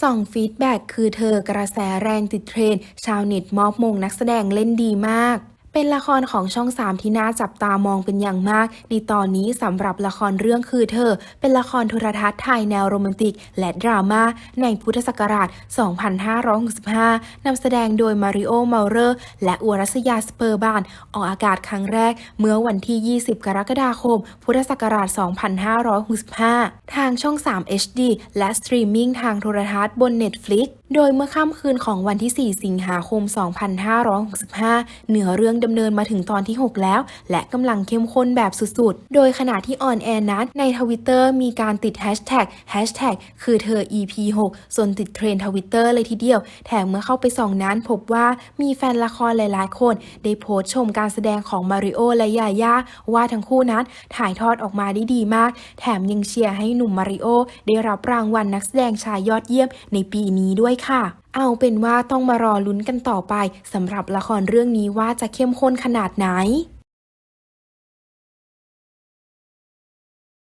ส่องฟีดแบ็กคือเธอกระแสแรงติดเทรนชาวเน็ตมอบมงนักแสดงเล่นดีมาก เป็นละครของช่อง3ที่น่าจับตามองเป็นอย่างมาก ในตอนนี้สำหรับละครเรื่องคือเธอ เป็นละครโทรทัศน์ไทยแนวโรแมนติก และดราม่าในพุทธศักราช 2565 นำแสดงโดยมาริโอเมาเรอร์ และอวรัสยาสเปอร์บาน ออกอากาศครั้งแรก เมื่อวันที่ 20 กรกฎาคม พุทธศักราช 2565 ทางช่อง 3 HD และสตรีมมิ่งทางโทรทัศน์บน Netflix โดยเมื่อค่ำคืนของวันที่ 4 สิงหาคม 2565 เหนือเรื่องำเนินมาถึงตอนที่ 6 แล้ว และกำลังเข้มข้นแบบสุดๆ โดยขณะที่ออนแอร์นั้นในทวิตเตอร์มีการติดแฮชแท็กแฮชแท็กคือเธอ EP 6ส่วนติดเทรนทวิตเตอร์เลยทีเดียว แถมเมื่อเข้าไปส่องนั้นพบว่ามีแฟนละครหลายๆ คน ได้โพสต์ชมการแสดงของมาริโอและยาย่าว่าทั้งคู่นั้นถ่ายทอดออกมาได้ดีมาก แถมยังเชียร์ให้หนุ่มมาริโอได้รับรางวัลนักแสดงชายยอดเยี่ยมในปีนี้ด้วยค่ะ เอาเป็นว่าต้องมารอลุ้นกันต่อไปสำหรับละครเรื่องนี้ว่าจะเข้มข้นขนาดไหน